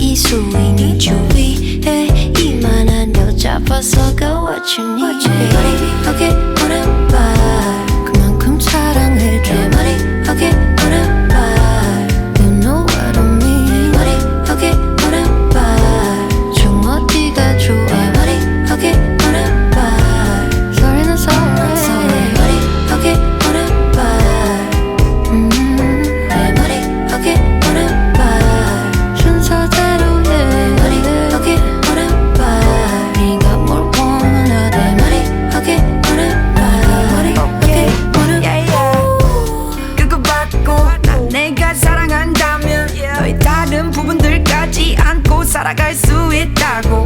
이수이 need you be hey 이만한 여자 벌써가 what you need baby okay what about 내가 사랑한다면 너의 다른 부분들까지 안고 살아갈 수 있다고.